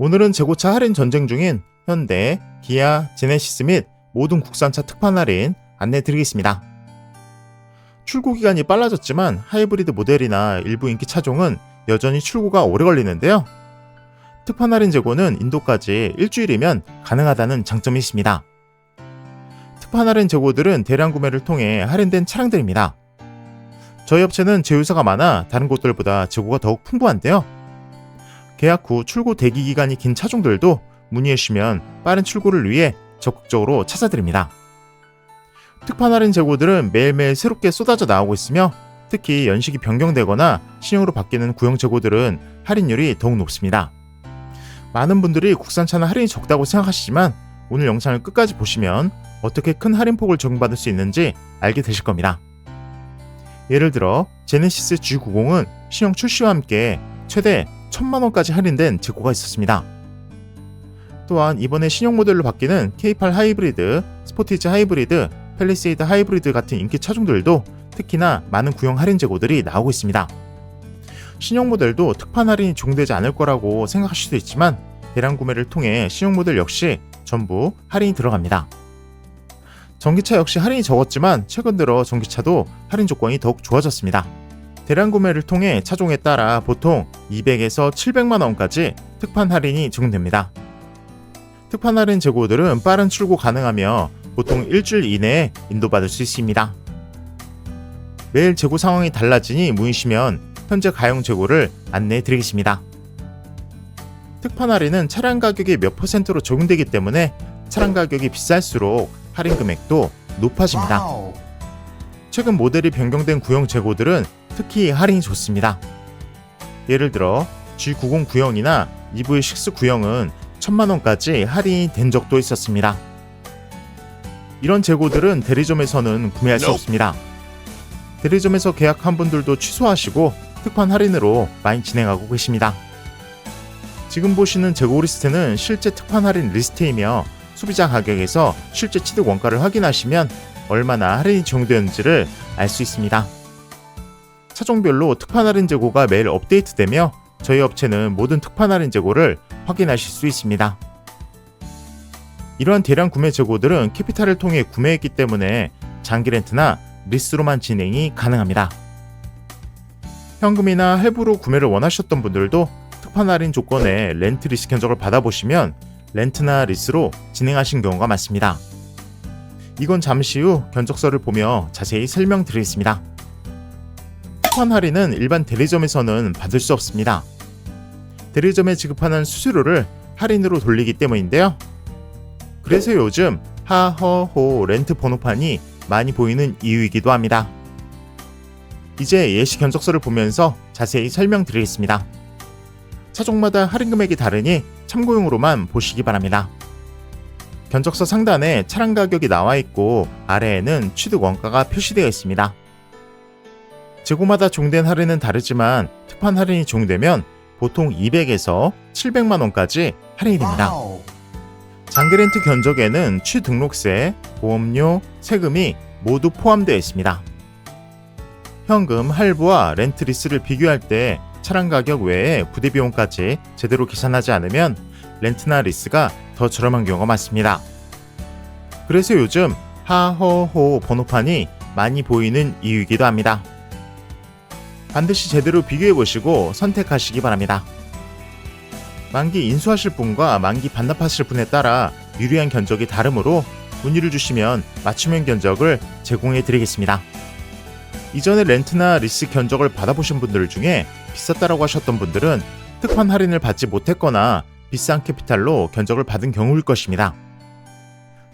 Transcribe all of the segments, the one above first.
오늘은 재고차 할인 전쟁 중인 현대, 기아, 제네시스 및 모든 국산차 특판 할인 안내 드리겠습니다. 출고 기간이 빨라졌지만 하이브리드 모델이나 일부 인기 차종은 여전히 출고가 오래 걸리는데요. 특판 할인 재고는 인도까지 일주일이면 가능하다는 장점이 있습니다. 특판 할인 재고들은 대량 구매를 통해 할인된 차량들입니다. 저희 업체는 제휴사가 많아 다른 곳들보다 재고가 더욱 풍부한데요. 계약 후 출고 대기 기간이 긴 차종들도 문의해 주시면 빠른 출고를 위해 적극적으로 찾아드립니다. 특판 할인 재고들은 매일매일 새롭게 쏟아져 나오고 있으며 특히 연식이 변경되거나 신형으로 바뀌는 구형 재고들은 할인율이 더욱 높습니다. 많은 분들이 국산차는 할인이 적다고 생각하시지만 오늘 영상을 끝까지 보시면 어떻게 큰 할인폭을 적용받을 수 있는지 알게 되실 겁니다. 예를 들어 제네시스 G90은 신형 출시와 함께 최대 1000만원까지 할인된 재고가 있었습니다. 또한 이번에 신형 모델로 바뀌는 K8 하이브리드, 스포티지 하이브리드, 펠리세이드 하이브리드 같은 인기 차종들도 특히나 많은 구형 할인 재고들이 나오고 있습니다. 신형 모델도 특판 할인이 적용되지 않을 거라고 생각하실 수도 있지만 대량 구매를 통해 신형 모델 역시 전부 할인이 들어갑니다. 전기차 역시 할인이 적었지만 최근 들어 전기차도 할인 조건이 더욱 좋아졌습니다. 대량 구매를 통해 차종에 따라 보통 200에서 700만 원까지 특판 할인이 적용됩니다. 특판 할인 재고들은 빠른 출고 가능하며 보통 일주일 이내에 인도받을 수 있습니다. 매일 재고 상황이 달라지니 문의시면 현재 가용 재고를 안내해 드리겠습니다. 특판 할인은 차량 가격의 몇 퍼센트로 적용되기 때문에 차량 가격이 비쌀수록 할인 금액도 높아집니다. 최근 모델이 변경된 구형 재고들은 특히 할인이 좋습니다. 예를 들어 G90 구형이나 EV6 구형은 1000만원까지 할인이 된 적도 있었습니다. 이런 재고들은 대리점에서는 구매할 수. 없습니다. 대리점에서 계약한 분들도 취소하시고 특판 할인으로 많이 진행하고 계십니다. 지금 보시는 재고 리스트는 실제 특판 할인 리스트이며 소비자 가격에서 실제 취득 원가를 확인하시면 얼마나 할인이 적용되는지를 알 수 있습니다. 차종별로 특판 할인 재고가 매일 업데이트되며 저희 업체는 모든 특판 할인 재고를 확인하실 수 있습니다. 이러한 대량 구매 재고들은 캐피탈을 통해 구매했기 때문에 장기 렌트나 리스로만 진행이 가능합니다. 현금이나 할부로 구매를 원하셨던 분들도 특판 할인 조건에 렌트 리스 견적을 받아보시면 렌트나 리스로 진행하신 경우가 많습니다. 이건 잠시 후 견적서를 보며 자세히 설명드리겠습니다. 특판 할인은 일반 대리점에서는 받을 수 없습니다. 대리점에 지급하는 수수료를 할인으로 돌리기 때문인데요. 그래서 요즘 하허호 렌트 번호판이 많이 보이는 이유이기도 합니다. 이제 예시 견적서를 보면서 자세히 설명드리겠습니다. 차종마다 할인 금액이 다르니 참고용으로만 보시기 바랍니다. 견적서 상단에 차량 가격이 나와 있고 아래에는 취득 원가가 표시되어 있습니다. 재고마다 종된 할인은 다르지만 특판 할인이 종되면 보통 200에서 700만 원까지 할인이 됩니다. 장기 렌트 견적에는 취등록세, 보험료, 세금이 모두 포함되어 있습니다. 현금, 할부와 렌트 리스를 비교할 때 차량 가격 외에 부대 비용까지 제대로 계산하지 않으면 렌트나 리스가 더 저렴한 경우가 많습니다. 그래서 요즘 하허호 번호판이 많이 보이는 이유이기도 합니다. 반드시 제대로 비교해 보시고 선택하시기 바랍니다. 만기 인수하실 분과 만기 반납하실 분에 따라 유리한 견적이 다르므로 문의를 주시면 맞춤형 견적을 제공해 드리겠습니다. 이전에 렌트나 리스 견적을 받아보신 분들 중에 비쌌다라고 하셨던 분들은 특판 할인을 받지 못했거나 비싼 캐피탈로 견적을 받은 경우일 것입니다.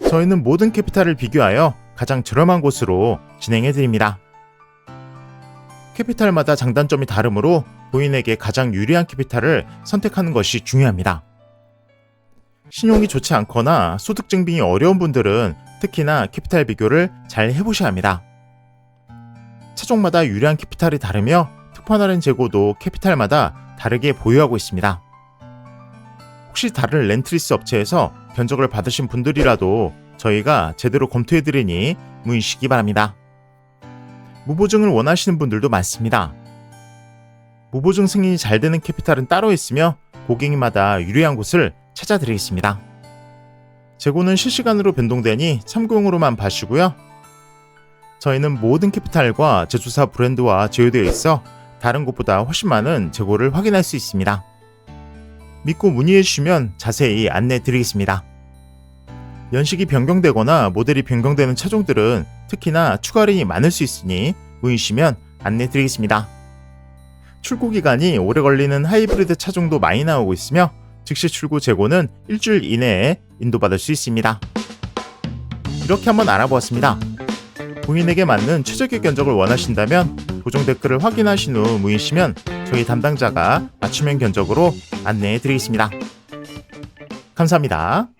저희는 모든 캐피탈을 비교하여 가장 저렴한 곳으로 진행해 드립니다. 캐피탈마다 장단점이 다르므로 고인에게 가장 유리한 캐피탈을 선택하는 것이 중요합니다. 신용이 좋지 않거나 소득 증빙이 어려운 분들은 특히나 캐피탈 비교를 잘 해보셔야 합니다. 차종마다 유리한 캐피탈이 다르며 특판 할인 재고도 캐피탈마다 다르게 보유하고 있습니다. 혹시 다른 렌트리스 업체에서 견적을 받으신 분들이라도 저희가 제대로 검토해드리니 문의시기 바랍니다. 무보증을 원하시는 분들도 많습니다. 무보증 승인이 잘 되는 캐피탈은 따로 있으며 고객님마다 유리한 곳을 찾아드리겠습니다. 재고는 실시간으로 변동되니 참고용으로만 봐주고요. 저희는 모든 캐피탈과 제조사 브랜드와 제휴되어 있어 다른 곳보다 훨씬 많은 재고를 확인할 수 있습니다. 믿고 문의해 주시면 자세히 안내 드리겠습니다. 연식이 변경되거나 모델이 변경되는 차종들은 특히나 추가 할인이 많을 수 있으니 문의 주시면 안내 드리겠습니다. 출고 기간이 오래 걸리는 하이브리드 차종도 많이 나오고 있으며 즉시 출고 재고는 일주일 이내에 인도받을 수 있습니다. 이렇게 한번 알아보았습니다. 본인에게 맞는 최적의 견적을 원하신다면 고정 댓글을 확인하신 후 문의시면 저희 담당자가 맞춤형 견적으로 안내해 드리겠습니다. 감사합니다.